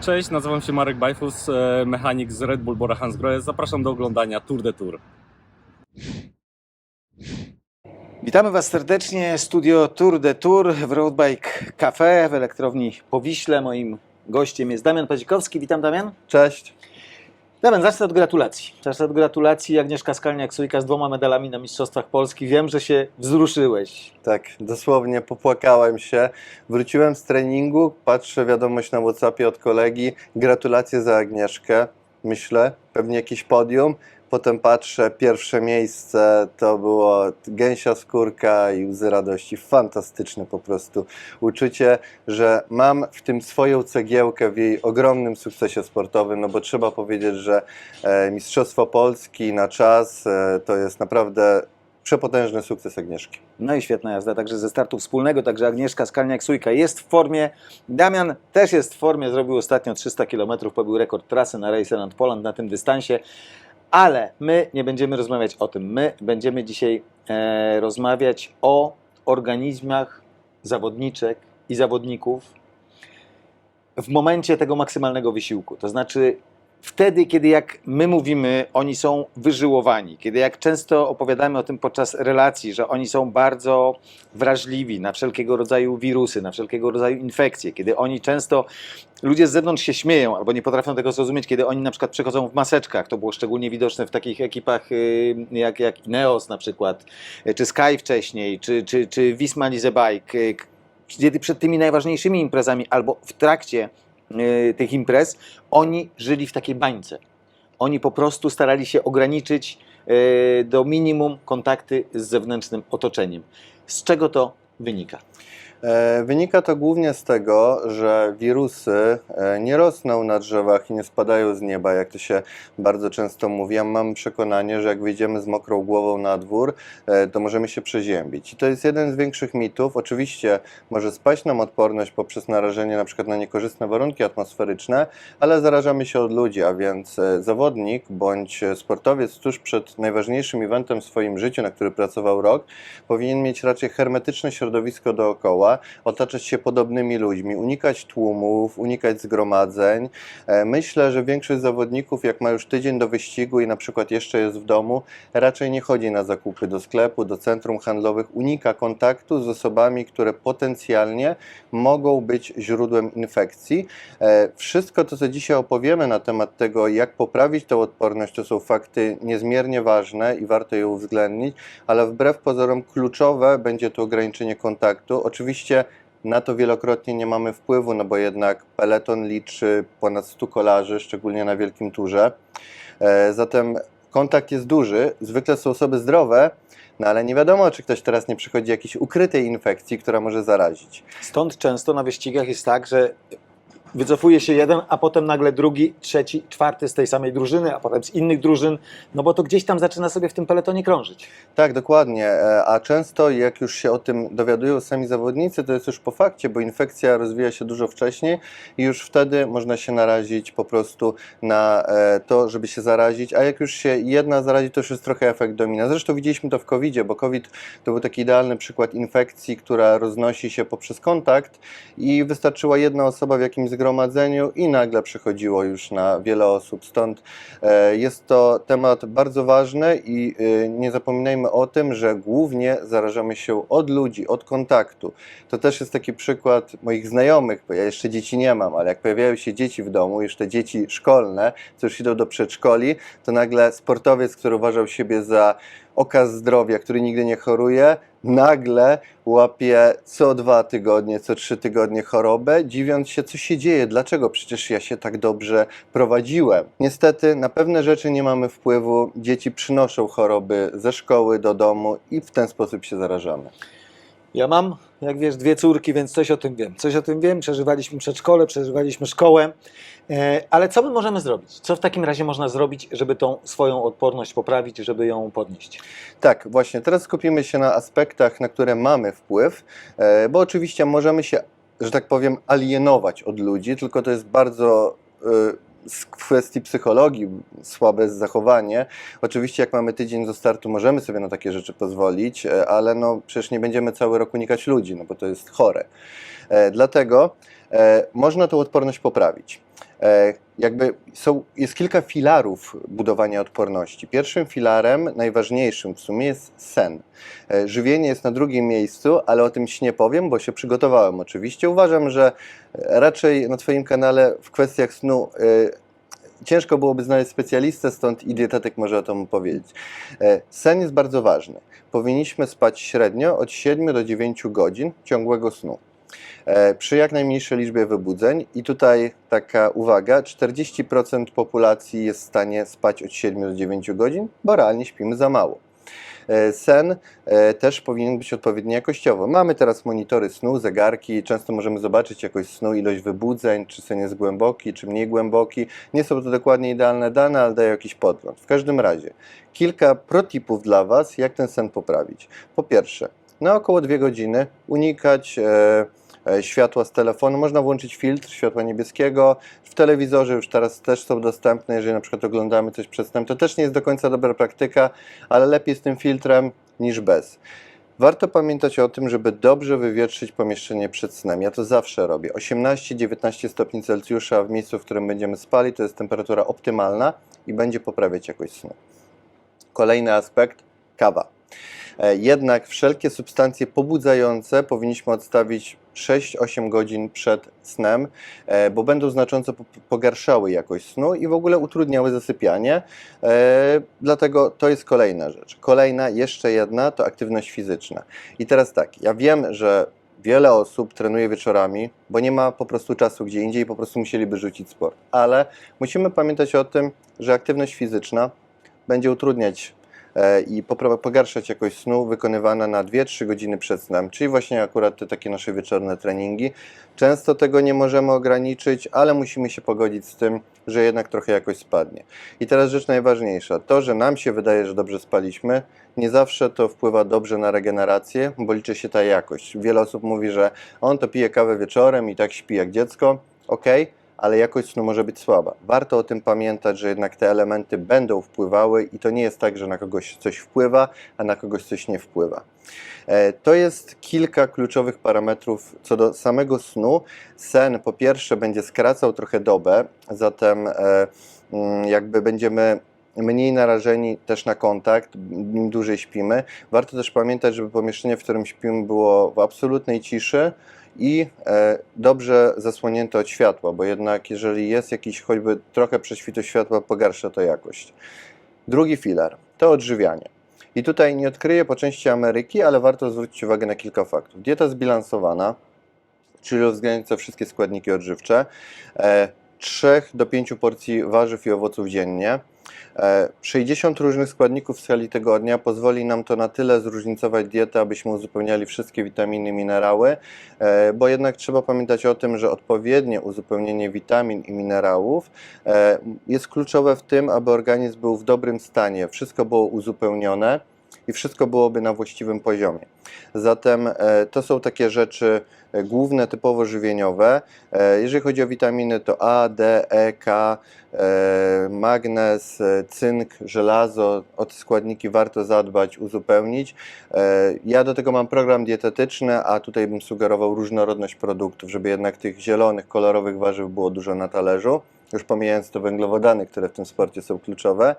Cześć, nazywam się Marek Bajfus, e, mechanik z Red Bull Bora Hansgrohe. Zapraszam do oglądania Tour de Tour. Witamy Was serdecznie. Studio Tour de Tour w Roadbike Cafe w elektrowni Powiśle. Moim gościem jest Damian Pazikowski. Witam Damian. Cześć. Damian, zacznę od gratulacji. Zacznę od gratulacji. Agnieszka Skalniak-Sujka z dwoma medalami na Mistrzostwach Polski. Wiem, że się wzruszyłeś. Tak, dosłownie popłakałem się. Wróciłem z treningu, patrzę wiadomość na WhatsAppie od kolegi. Gratulacje za Agnieszkę. Myślę, pewnie jakieś podium. Potem patrzę, pierwsze miejsce to było gęsia skórka i łzy radości. Fantastyczne po prostu uczucie, że mam w tym swoją cegiełkę w jej ogromnym sukcesie sportowym, no bo trzeba powiedzieć, że e, Mistrzostwo Polski na czas e, to jest naprawdę przepotężny sukces Agnieszki. No i świetna jazda, także ze startu wspólnego, także Agnieszka Skalniak-Sujka jest w formie. Damian też jest w formie, zrobił ostatnio 300 km, pobił rekord trasy na Race Poland na tym dystansie. Ale my nie będziemy rozmawiać o tym. My będziemy dzisiaj e, rozmawiać o organizmach zawodniczek i zawodników w momencie tego maksymalnego wysiłku. To znaczy wtedy, kiedy jak my mówimy, oni są wyżyłowani, kiedy jak często opowiadamy o tym podczas relacji, że oni są bardzo wrażliwi na wszelkiego rodzaju wirusy, na wszelkiego rodzaju infekcje, kiedy oni często, ludzie z zewnątrz się śmieją albo nie potrafią tego zrozumieć, kiedy oni na przykład przychodzą w maseczkach, to było szczególnie widoczne w takich ekipach y, jak, jak na przykład, y, czy Sky wcześniej, czy, czy, czy Wisma Lizebike, y, kiedy przed tymi najważniejszymi imprezami albo w trakcie tych imprez, oni żyli w takiej bańce. Oni po prostu starali się ograniczyć y, do minimum kontakty z zewnętrznym otoczeniem. Z czego to wynika? E, Wynika to głównie z tego, że wirusy e, nie rosną na drzewach i nie spadają z nieba, jak to się bardzo często mówi. Ja mam przekonanie, że jak wyjdziemy z mokrą głową na dwór, e, to możemy się przeziębić. I to jest jeden z większych mitów. Oczywiście może spaść nam odporność poprzez narażenie na przykład na niekorzystne warunki atmosferyczne, ale zarażamy się od ludzi, a więc zawodnik bądź sportowiec tuż przed najważniejszym eventem w swoim życiu, na który pracował rok, powinien mieć raczej hermetyczne środowisko dookoła, otaczać się podobnymi ludźmi, unikać tłumów, unikać zgromadzeń. E, Myślę, że większość zawodników, jak ma już tydzień do wyścigu i na przykład jeszcze jest w domu, raczej nie chodzi na zakupy do sklepu, do centrum handlowych, unika kontaktu z osobami, które potencjalnie mogą być źródłem infekcji. E, Wszystko to, co dzisiaj opowiemy na temat tego, jak poprawić tę odporność, to są fakty niezmiernie ważne i warto je uwzględnić, ale wbrew pozorom kluczowe będzie to ograniczenie kontaktu. Oczywiście na to wielokrotnie nie mamy wpływu, no bo jednak peleton liczy ponad 100 kolarzy, szczególnie na wielkim turze. E, Zatem kontakt jest duży, zwykle są osoby zdrowe, no ale nie wiadomo, czy ktoś teraz nie przychodzi jakiejś ukrytej infekcji, która może zarazić. Stąd często na wyścigach jest tak, że wycofuje się jeden, a potem nagle drugi, trzeci, czwarty z tej samej drużyny, a potem z innych drużyn, no bo to gdzieś tam zaczyna sobie w tym peletonie krążyć. Tak, dokładnie. E, A często, jak już się o tym dowiadują sami zawodnicy, to jest już po fakcie, bo infekcja rozwija się dużo wcześniej i już wtedy można się narazić po prostu na e, to, żeby się zarazić. A jak już się jedna zarazi, to już jest trochę efekt domina. Zresztą widzieliśmy to w COVID-zie, bo COVID to był taki idealny przykład infekcji, która roznosi się poprzez kontakt i wystarczyła jedna osoba w jakimś zgromadzeniu i nagle przechodziło już na wiele osób. Stąd e, jest to temat bardzo ważny i e, nie zapominajmy o tym, że głównie zarażamy się od ludzi, od kontaktu. To też jest taki przykład moich znajomych, bo ja jeszcze dzieci nie mam, ale jak pojawiają się dzieci w domu, jeszcze dzieci szkolne, co już idą do przedszkoli, to nagle sportowiec, który uważał siebie za okaz zdrowia, który nigdy nie choruje, nagle łapie co dwa tygodnie, co trzy tygodnie chorobę, dziwiąc się, co się dzieje, dlaczego przecież ja się tak dobrze prowadziłem. Niestety na pewne rzeczy nie mamy wpływu, dzieci przynoszą choroby ze szkoły do domu i w ten sposób się zarażamy. Ja mam, jak wiesz, dwie córki, więc coś o tym wiem. Coś o tym wiem, przeżywaliśmy przedszkole, przeżywaliśmy szkołę. E, Ale co my możemy zrobić? Co w takim razie można zrobić, żeby tą swoją odporność poprawić, żeby ją podnieść? Tak, właśnie. Teraz skupimy się na aspektach, na które mamy wpływ, e, bo oczywiście możemy się, że tak powiem, alienować od ludzi, tylko to jest bardzo e, z kwestii psychologii słabe zachowanie. Oczywiście, jak mamy tydzień do startu, możemy sobie na takie rzeczy pozwolić, e, ale no przecież nie będziemy cały rok unikać ludzi, no bo to jest chore. E, Dlatego można tą odporność poprawić. E, jakby są, jest kilka filarów budowania odporności. Pierwszym filarem, najważniejszym w sumie jest sen. E, żywienie jest na drugim miejscu, ale o tym ci nie powiem, bo się przygotowałem oczywiście. Uważam, że raczej na Twoim kanale w kwestiach snu e, ciężko byłoby znaleźć specjalistę, stąd i dietetyk może o tym powiedzieć. E, Sen jest bardzo ważny. Powinniśmy spać średnio od 7 do 9 godzin ciągłego snu. E, Przy jak najmniejszej liczbie wybudzeń, i tutaj taka uwaga: 40% populacji jest w stanie spać od 7 do 9 godzin, bo realnie śpimy za mało. E, Sen e, też powinien być odpowiednio jakościowo. Mamy teraz monitory snu, zegarki, często możemy zobaczyć jakość snu, ilość wybudzeń, czy sen jest głęboki, czy mniej głęboki. Nie są to dokładnie idealne dane, ale dają jakiś podgląd. W każdym razie, kilka protipów dla Was, jak ten sen poprawić. Po pierwsze, na około 2 godziny unikać światła z telefonu. Można włączyć filtr światła niebieskiego. W telewizorze już teraz też są dostępne, jeżeli na przykład oglądamy coś snem. To też nie jest do końca dobra praktyka, ale lepiej z tym filtrem niż bez. Warto pamiętać o tym, żeby dobrze wywietrzyć pomieszczenie przed snem. Ja to zawsze robię. 18-19 stopni Celsjusza w miejscu, w którym będziemy spali, to jest temperatura optymalna i będzie poprawiać jakość snu. Kolejny aspekt kawa. E, Jednak wszelkie substancje pobudzające powinniśmy odstawić 6-8 godzin przed snem, e, bo będą znacząco po- pogarszały jakość snu i w ogóle utrudniały zasypianie. E, Dlatego to jest kolejna rzecz. Kolejna, jeszcze jedna, to aktywność fizyczna. I teraz tak, ja wiem, że wiele osób trenuje wieczorami, bo nie ma po prostu czasu gdzie indziej, po prostu musieliby rzucić sport. Ale musimy pamiętać o tym, że aktywność fizyczna będzie utrudniać i popra- pogarszać jakość snu wykonywana na 2-3 godziny przed snem, czyli właśnie akurat te takie nasze wieczorne treningi. Często tego nie możemy ograniczyć, ale musimy się pogodzić z tym, że jednak trochę jakość spadnie. I teraz rzecz najważniejsza. To, że nam się wydaje, że dobrze spaliśmy, nie zawsze to wpływa dobrze na regenerację, bo liczy się ta jakość. Wiele osób mówi, że on to pije kawę wieczorem i tak śpi jak dziecko. Okej, ale jakość snu może być słaba. Warto o tym pamiętać, że jednak te elementy będą wpływały i to nie jest tak, że na kogoś coś wpływa, a na kogoś coś nie wpływa. E, To jest kilka kluczowych parametrów co do samego snu. Sen po pierwsze będzie skracał trochę dobę, zatem e, mm, jakby będziemy mniej narażeni też na kontakt, im dłużej śpimy. Warto też pamiętać, żeby pomieszczenie, w którym śpimy było w absolutnej ciszy i e, dobrze zasłonięte od światła, bo jednak jeżeli jest jakiś choćby trochę prześwitu światła, pogarsza to jakość. Drugi filar to odżywianie. I tutaj nie odkryję po części Ameryki, ale warto zwrócić uwagę na kilka faktów. Dieta zbilansowana, czyli uwzględniająca wszystkie składniki odżywcze, e, 3 do 5 porcji warzyw i owoców dziennie. E, 60 różnych składników w skali tygodnia pozwoli nam to na tyle zróżnicować dietę, abyśmy uzupełniali wszystkie witaminy, minerały, e, bo jednak trzeba pamiętać o tym, że odpowiednie uzupełnienie witamin i minerałów e, jest kluczowe w tym, aby organizm był w dobrym stanie, wszystko było uzupełnione i wszystko byłoby na właściwym poziomie. Zatem e, to są takie rzeczy e, główne, typowo żywieniowe. E, Jeżeli chodzi o witaminy, to A, D, E, K, magnez, cynk, żelazo. O te składniki warto zadbać, uzupełnić. Ja do tego mam program dietetyczny, a tutaj bym sugerował różnorodność produktów, żeby jednak tych zielonych, kolorowych warzyw było dużo na talerzu. Już pomijając to węglowodany, które w tym sporcie są kluczowe.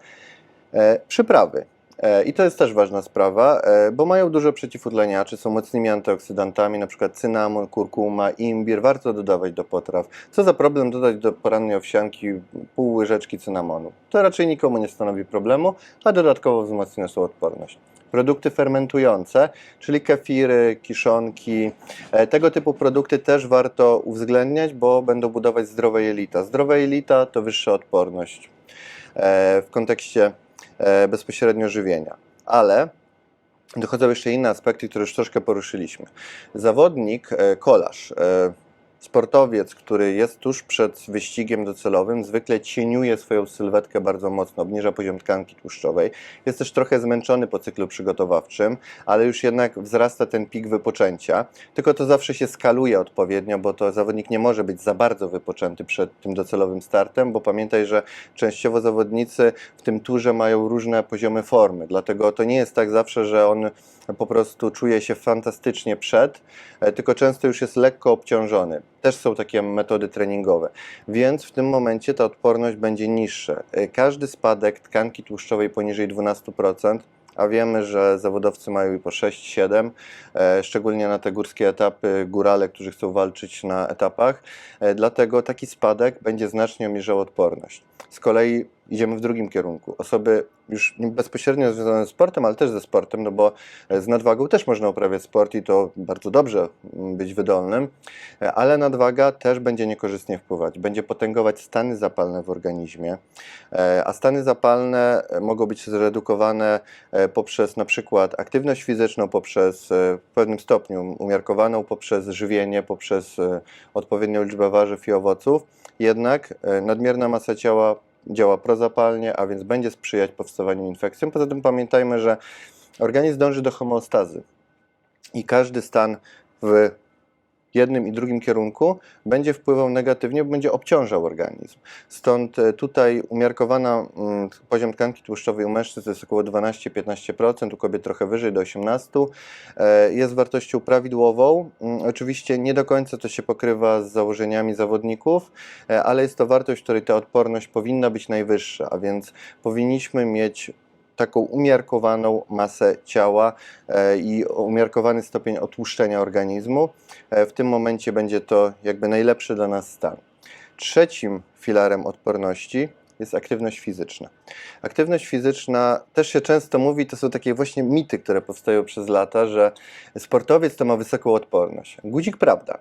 Przyprawy. E, I to jest też ważna sprawa, e, bo mają dużo przeciwutleniaczy, są mocnymi antyoksydantami, przykład cynamon, kurkuma, imbir, warto dodawać do potraw. Co za problem dodać do porannej owsianki pół łyżeczki cynamonu? To raczej nikomu nie stanowi problemu, a dodatkowo wzmacnia naszą odporność. Produkty fermentujące, czyli kefiry, kiszonki, e, tego typu produkty też warto uwzględniać, bo będą budować zdrowe jelita. Zdrowe jelita to wyższa odporność w kontekście bezpośrednio żywienia. Ale dochodzą jeszcze inne aspekty, które już troszkę poruszyliśmy. Zawodnik, e, kolarz, e, sportowiec, który jest tuż przed wyścigiem docelowym, zwykle cieniuje swoją sylwetkę bardzo mocno, obniża poziom tkanki tłuszczowej. Jest też trochę zmęczony po cyklu przygotowawczym, ale już jednak wzrasta ten pik wypoczęcia. Tylko to zawsze się skaluje odpowiednio, bo to zawodnik nie może być za bardzo wypoczęty przed tym docelowym startem, bo pamiętaj, że częściowo zawodnicy w tym turze mają różne poziomy formy, dlatego to nie jest tak zawsze, że on po prostu czuje się fantastycznie przed, e, tylko często już jest lekko obciążony. Też są takie metody treningowe. Więc w tym momencie ta odporność będzie niższa. E, Każdy spadek tkanki tłuszczowej poniżej 12%, a wiemy, że zawodowcy mają i po 6-7, e, szczególnie na te górskie etapy, górale, którzy chcą walczyć na etapach. E, Dlatego taki spadek będzie znacznie obniżał odporność. Z kolei idziemy w drugim kierunku. Osoby już bezpośrednio związane z sportem, ale też ze sportem, no bo e, z nadwagą też można uprawiać sport i to bardzo dobrze mm, być wydolnym, e, ale nadwaga też będzie niekorzystnie wpływać. Będzie potęgować stany zapalne w organizmie, e, a stany zapalne mogą być zredukowane poprzez na przykład aktywność fizyczną, poprzez w pewnym stopniu umiarkowaną, poprzez żywienie, poprzez odpowiednią liczbę warzyw i owoców. Jednak nadmierna masa ciała działa prozapalnie, a więc będzie sprzyjać powstawaniu infekcjom. Poza tym pamiętajmy, że organizm dąży do homeostazy i każdy stan w jednym i drugim kierunku będzie wpływał negatywnie, bo będzie obciążał organizm. Stąd e, tutaj umiarkowana mm, poziom tkanki tłuszczowej u mężczyzn jest około 12-15%, u kobiet trochę wyżej do 18%. E, Jest wartością prawidłową. Mm, Oczywiście nie do końca to się pokrywa z założeniami zawodników, e, ale jest to wartość, której ta odporność powinna być najwyższa, a więc powinniśmy mieć taką umiarkowaną masę ciała e, i umiarkowany stopień otłuszczenia organizmu. E, W tym momencie będzie to jakby najlepszy dla nas stan. Trzecim filarem odporności jest aktywność fizyczna. Aktywność fizyczna też się często mówi, to są takie właśnie mity, które powstają przez lata, że sportowiec to ma wysoką odporność. Guzik prawda,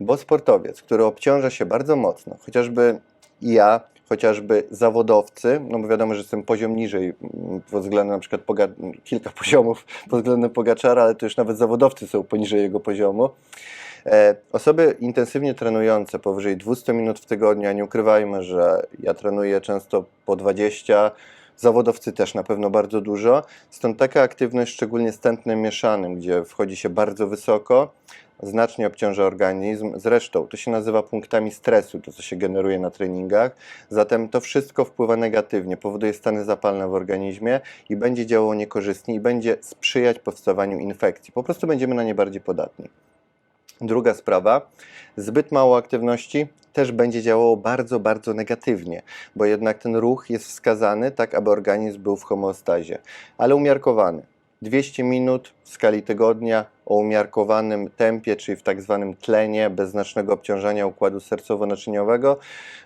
bo sportowiec, który obciąża się bardzo mocno, chociażby ja, chociażby zawodowcy, no bo wiadomo, że jestem poziom niżej mm, pod względem na przykład poga- kilka poziomów pod względem Pogaczara, ale to już nawet zawodowcy są poniżej jego poziomu. E, Osoby intensywnie trenujące powyżej 200 minut w tygodniu, a nie ukrywajmy, że ja trenuję często po 20, zawodowcy też na pewno bardzo dużo, stąd taka aktywność, szczególnie z tętnem mieszanym, gdzie wchodzi się bardzo wysoko, znacznie obciąża organizm. Zresztą to się nazywa punktami stresu, to co się generuje na treningach. Zatem to wszystko wpływa negatywnie, powoduje stany zapalne w organizmie i będzie działało niekorzystnie i będzie sprzyjać powstawaniu infekcji. Po prostu będziemy na nie bardziej podatni. Druga sprawa, zbyt mało aktywności też będzie działało bardzo, bardzo negatywnie, bo jednak ten ruch jest wskazany tak, aby organizm był w homeostazie, ale umiarkowany. 200 minut w skali tygodnia o umiarkowanym tempie, czyli w tak zwanym tlenie, bez znacznego obciążania układu sercowo-naczyniowego,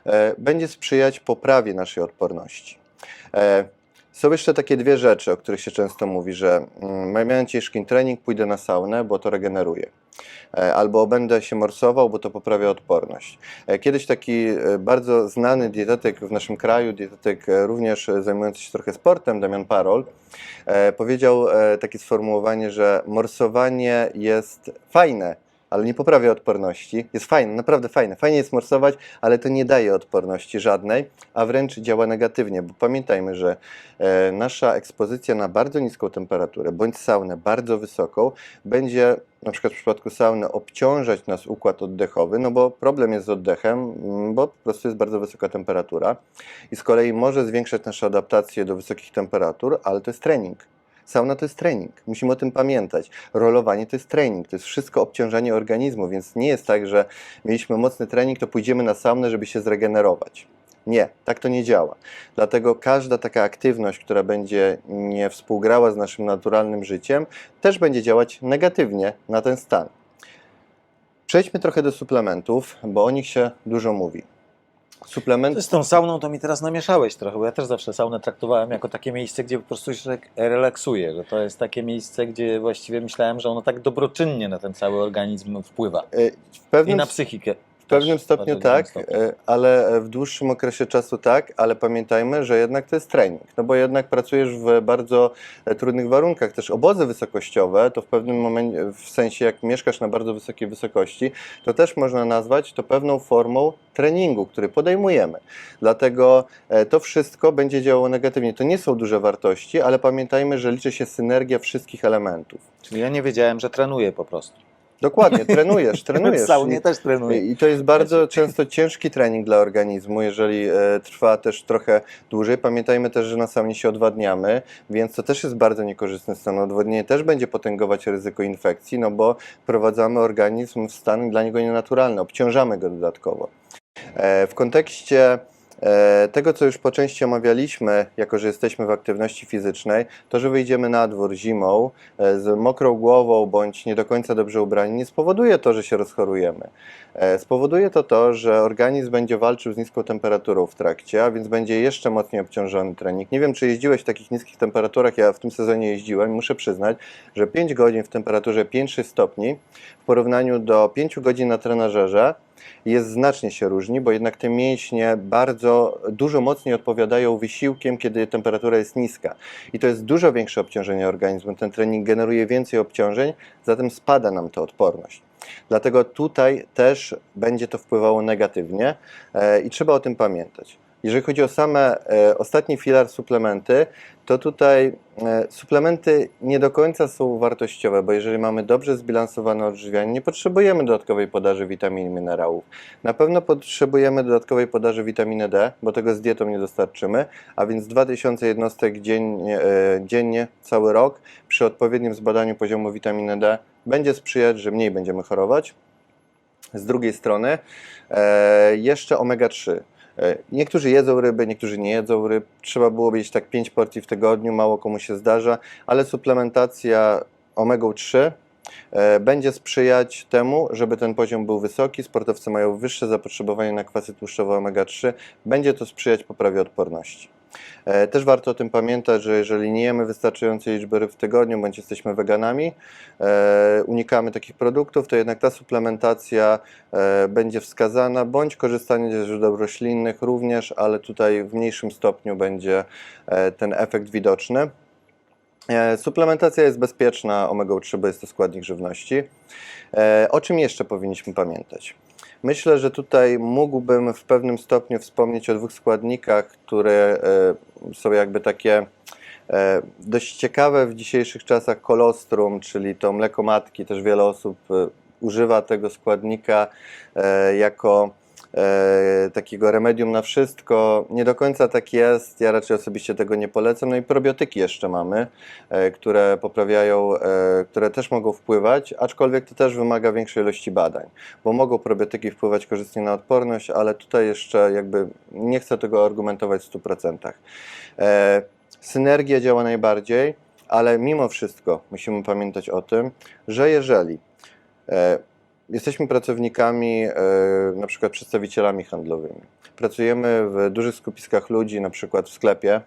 e, będzie sprzyjać poprawie naszej odporności. Są jeszcze takie dwie rzeczy, o których się często mówi, że mm, miałem ciężki trening, pójdę na saunę, bo to regeneruje. E, Albo będę się morsował, bo to poprawia odporność. E, Kiedyś taki e, bardzo znany dietetyk w naszym kraju, dietetyk również zajmujący się trochę sportem, Damian Parol, powiedział takie sformułowanie, że morsowanie jest fajne, ale nie poprawia odporności. Jest fajne, naprawdę fajne. Fajnie jest morsować, ale to nie daje odporności żadnej, a wręcz działa negatywnie, bo pamiętajmy, że e, nasza ekspozycja na bardzo niską temperaturę bądź saunę bardzo wysoką będzie na przykład w przypadku sauny obciążać nas układ oddechowy, no bo problem jest z oddechem, mm, bo po prostu jest bardzo wysoka temperatura i z kolei może zwiększać naszą adaptację do wysokich temperatur, ale to jest trening. Sauna to jest trening, musimy o tym pamiętać. Rolowanie to jest trening, to jest wszystko obciążanie organizmu, więc nie jest tak, że mieliśmy mocny trening, to pójdziemy na saunę, żeby się zregenerować. Nie, tak to nie działa. Dlatego każda taka aktywność, która będzie nie współgrała z naszym naturalnym życiem, też będzie działać negatywnie na ten stan. Przejdźmy trochę do suplementów, bo o nich się dużo mówi. Suplement Z tą sauną to mi teraz namieszałeś trochę, bo ja też zawsze saunę traktowałem jako takie miejsce, gdzie po prostu się tak relaksuje, że to jest takie miejsce, gdzie właściwie myślałem, że ono tak dobroczynnie na ten cały organizm wpływa. y, w I pewnym na psychikę. W pewnym stopniu tak, e, ale w dłuższym okresie czasu tak, ale pamiętajmy, że jednak to jest trening, no bo jednak pracujesz w bardzo e, trudnych warunkach. Też obozy wysokościowe, to w pewnym momencie, w sensie jak mieszkasz na bardzo wysokiej wysokości, to też można nazwać to pewną formą treningu, który podejmujemy. Dlatego e, to wszystko będzie działało negatywnie. To nie są duże wartości, ale pamiętajmy, że liczy się synergia wszystkich elementów. Czyli ja nie wiedziałem, że trenuję po prostu. Dokładnie, trenujesz, trenujesz. W saunie I- też trenuję. I to jest bardzo często ciężki trening dla organizmu, jeżeli e, trwa też trochę dłużej. Pamiętajmy też, że na saunie się odwadniamy, więc to też jest bardzo niekorzystny stan. Odwodnienie też będzie potęgować ryzyko infekcji, no bo wprowadzamy organizm w stan dla niego nienaturalny, obciążamy go dodatkowo. E, W kontekście tego, co już po części omawialiśmy, jako że jesteśmy w aktywności fizycznej, to, że wyjdziemy na dwór zimą e, z mokrą głową bądź nie do końca dobrze ubrani, nie spowoduje to, że się rozchorujemy. E, Spowoduje to to, że organizm będzie walczył z niską temperaturą w trakcie, a więc będzie jeszcze mocniej obciążony trening. Nie wiem, czy jeździłeś w takich niskich temperaturach, ja w tym sezonie jeździłem i muszę przyznać, że 5 godzin w temperaturze 5-6 stopni w porównaniu do 5 godzin na trenażerze jest znacznie się różni, bo jednak te mięśnie bardzo dużo mocniej odpowiadają wysiłkiem, kiedy temperatura jest niska. I to jest dużo większe obciążenie organizmu. Ten trening generuje więcej obciążeń, zatem spada nam ta odporność. Dlatego tutaj też będzie to wpływało negatywnie e, i trzeba o tym pamiętać. Jeżeli chodzi o same e, ostatni filar suplementy, to tutaj e, suplementy nie do końca są wartościowe, bo jeżeli mamy dobrze zbilansowane odżywianie, nie potrzebujemy dodatkowej podaży witamin i minerałów. Na pewno potrzebujemy dodatkowej podaży witaminy D, bo tego z dietą nie dostarczymy, a więc 2000 jednostek dziennie, e, dziennie cały rok przy odpowiednim zbadaniu poziomu witaminy D będzie sprzyjać, że mniej będziemy chorować. Z drugiej strony e, jeszcze omega-3. E, Niektórzy jedzą ryby, niektórzy nie jedzą ryb. Trzeba byłoby jeść tak 5 porcji w tygodniu, mało komu się zdarza, ale suplementacja omegą-3 e, będzie sprzyjać temu, żeby ten poziom był wysoki. Sportowcy mają wyższe zapotrzebowanie na kwasy tłuszczowe omega-3. Będzie to sprzyjać poprawie odporności. E, Też warto o tym pamiętać, że jeżeli nie jemy wystarczającej liczby ryb w tygodniu, bądź jesteśmy weganami, e, unikamy takich produktów, to jednak ta suplementacja e, będzie wskazana, bądź korzystanie ze źródeł roślinnych również, ale tutaj w mniejszym stopniu będzie ten efekt widoczny. Suplementacja jest bezpieczna omega-3, bo jest to składnik żywności. O czym jeszcze powinniśmy pamiętać? Myślę, że tutaj mógłbym w pewnym stopniu wspomnieć o dwóch składnikach, które e, są jakby takie e, dość ciekawe w dzisiejszych czasach. Kolostrum, czyli to mleko matki, też wiele osób e, używa tego składnika jako takiego remedium na wszystko. Nie do końca tak jest, ja raczej osobiście tego nie polecam. No i probiotyki jeszcze mamy, e, które poprawiają, e, które też mogą wpływać, aczkolwiek to też wymaga większej ilości badań, bo mogą probiotyki wpływać korzystnie na odporność, ale tutaj jeszcze jakby nie chcę tego argumentować w 100%. E, synergia działa najbardziej, ale mimo wszystko musimy pamiętać o tym, że jeżeli e, jesteśmy pracownikami, e, na przykład przedstawicielami handlowymi, pracujemy w dużych skupiskach ludzi, na przykład w sklepie,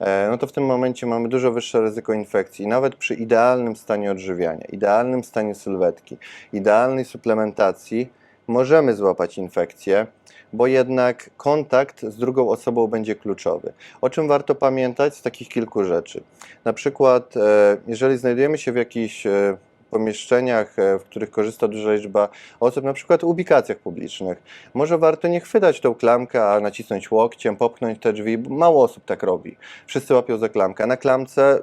e, no to w tym momencie mamy dużo wyższe ryzyko infekcji. Nawet przy idealnym stanie odżywiania, idealnym stanie sylwetki, idealnej suplementacji możemy złapać infekcję, bo jednak kontakt z drugą osobą będzie kluczowy. O czym warto pamiętać z takich kilku rzeczy? Na przykład, e, jeżeli znajdujemy się w jakichś pomieszczeniach, e, w których korzysta duża liczba osób, na przykład ubikacjach publicznych, może warto nie chwytać tą klamkę, a nacisnąć łokciem, popchnąć te drzwi, mało osób tak robi. Wszyscy łapią za klamkę. Na klamce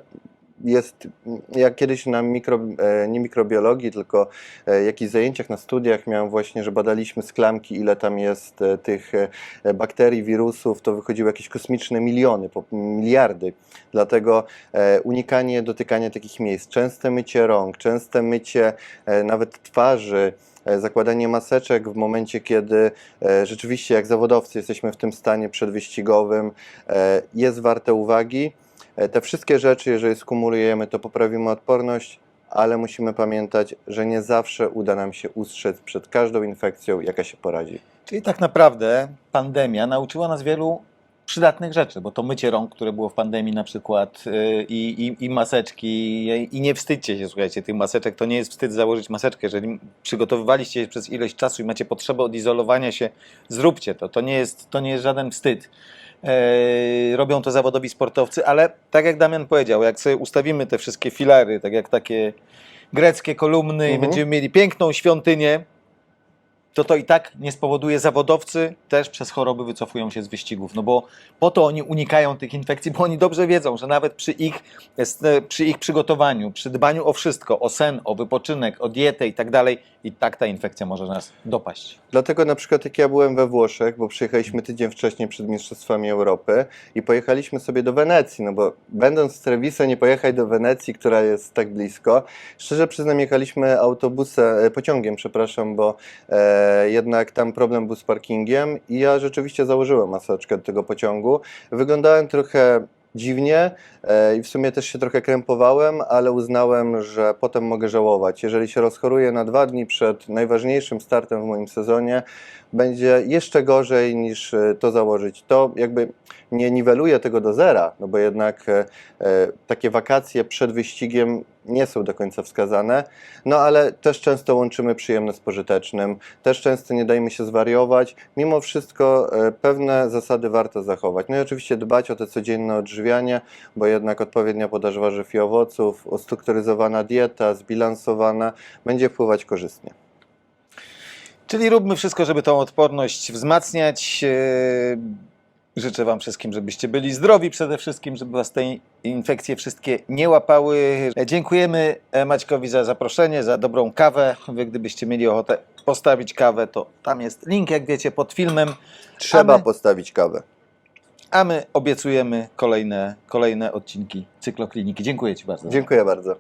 jest, jak kiedyś na mikro, e, nie mikrobiologii, tylko e, jakichś zajęciach na studiach miałem właśnie, że badaliśmy z klamki, ile tam jest e, tych bakterii, wirusów, to wychodziły jakieś kosmiczne miliony, miliardy. Dlatego unikanie dotykania takich miejsc, częste mycie rąk, częste mycie nawet twarzy, zakładanie maseczek w momencie, kiedy rzeczywiście jak zawodowcy jesteśmy w tym stanie przedwyścigowym, jest warte uwagi. E, Te wszystkie rzeczy, jeżeli skumulujemy, to poprawimy odporność, ale musimy pamiętać, że nie zawsze uda nam się ustrzec przed każdą infekcją, jaka się poradzi. Czyli tak naprawdę pandemia nauczyła nas wielu przydatnych rzeczy, bo to mycie rąk, które było w pandemii na przykład yy, i, i, i maseczki i, i nie wstydźcie się, słuchajcie, tych maseczek, to nie jest wstyd założyć maseczkę, jeżeli przygotowywaliście się przez ilość czasu i macie potrzebę odizolowania się, zróbcie to, to nie jest, to nie jest żaden wstyd. Yy, robią to zawodowi sportowcy, ale tak jak Damian powiedział, jak sobie ustawimy te wszystkie filary, tak jak takie greckie kolumny i Mhm. będziemy mieli piękną świątynię, to to i tak nie spowoduje zawodowcy też przez choroby wycofują się z wyścigów, no bo po to oni unikają tych infekcji, bo oni dobrze wiedzą, że nawet przy ich, e, przy ich przygotowaniu, przy dbaniu o wszystko, o sen, o wypoczynek, o dietę i tak dalej, i tak ta infekcja może nas dopaść. Dlatego na przykład jak ja byłem we Włoszech, bo przyjechaliśmy tydzień wcześniej przed Mistrzostwami Europy i pojechaliśmy sobie do Wenecji, no bo będąc w Treviso nie pojechać do Wenecji, która jest tak blisko. Szczerze przyznam, jechaliśmy autobusem, e, pociągiem, przepraszam, bo e, jednak tam problem był z parkingiem i ja rzeczywiście założyłem maseczkę do tego pociągu. Wyglądałem trochę dziwnie e, i w sumie też się trochę krępowałem, ale uznałem, że potem mogę żałować. Jeżeli się rozchoruję na dwa dni przed najważniejszym startem w moim sezonie, będzie jeszcze gorzej niż e, to założyć. To jakby nie niweluje tego do zera, no bo jednak e, takie wakacje przed wyścigiem nie są do końca wskazane, no ale też często łączymy przyjemne z pożytecznym, też często nie dajmy się zwariować. Mimo wszystko e, pewne zasady warto zachować. No i oczywiście dbać o te codzienne odżywianie, bo jednak odpowiednia podaż warzyw i owoców, ustrukturyzowana dieta, zbilansowana, będzie wpływać korzystnie. Czyli róbmy wszystko, żeby tą odporność wzmacniać. Życzę Wam wszystkim, żebyście byli zdrowi przede wszystkim, żeby Was te infekcje wszystkie nie łapały. Dziękujemy e, Maćkowi za zaproszenie, za dobrą kawę. Wy gdybyście mieli ochotę postawić kawę, to tam jest link, jak wiecie, pod filmem. Trzeba my- postawić kawę. A my obiecujemy kolejne, kolejne odcinki cyklokliniki. Dziękuję Ci bardzo. Dziękuję bardzo.